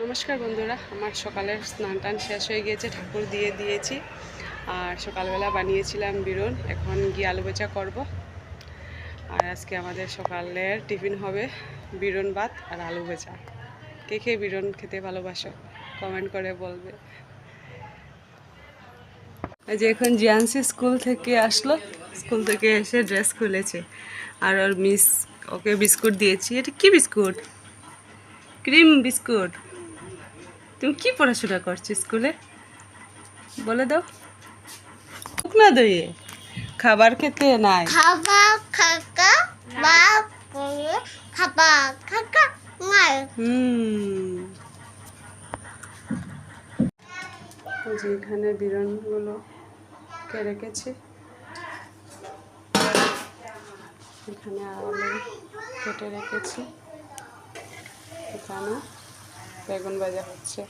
নমস্কার বন্ধুরা, আমার সকালের স্নান টান শেষ হয়ে গিয়েছে, ঠাকুর দিয়ে দিয়েছি। আর সকালবেলা বানিয়েছিলাম বিরন, এখন গিয়ে আলু বেচা করব। আর আজকে আমাদের সকালের টিফিন হবে বিরন ভাত আর আলু বেচা কে কে বিরন খেতে ভালোবাসো, কমেন্ট করে বলবে। যে এখন জিয়ান্সি স্কুল থেকে আসলো, স্কুল থেকে এসে ড্রেস খুলেছে। আর ওর মিস ওকে বিস্কুট দিয়েছি। এটা কি বিস্কুট? Cream biscuit. তুমি কি পড়াশোনা করছ স্কুলে? বলে দাও। না দইয়ে খাবার খেতে নাই? খাবা খাকা বা করে খাবা খাকা মার হুম। এই যে এখানে বিরনগুলো কে রেখেছি? এখানে আলু কেটে রেখেছি। এখানে। বেগুন ভাজা হচ্ছে।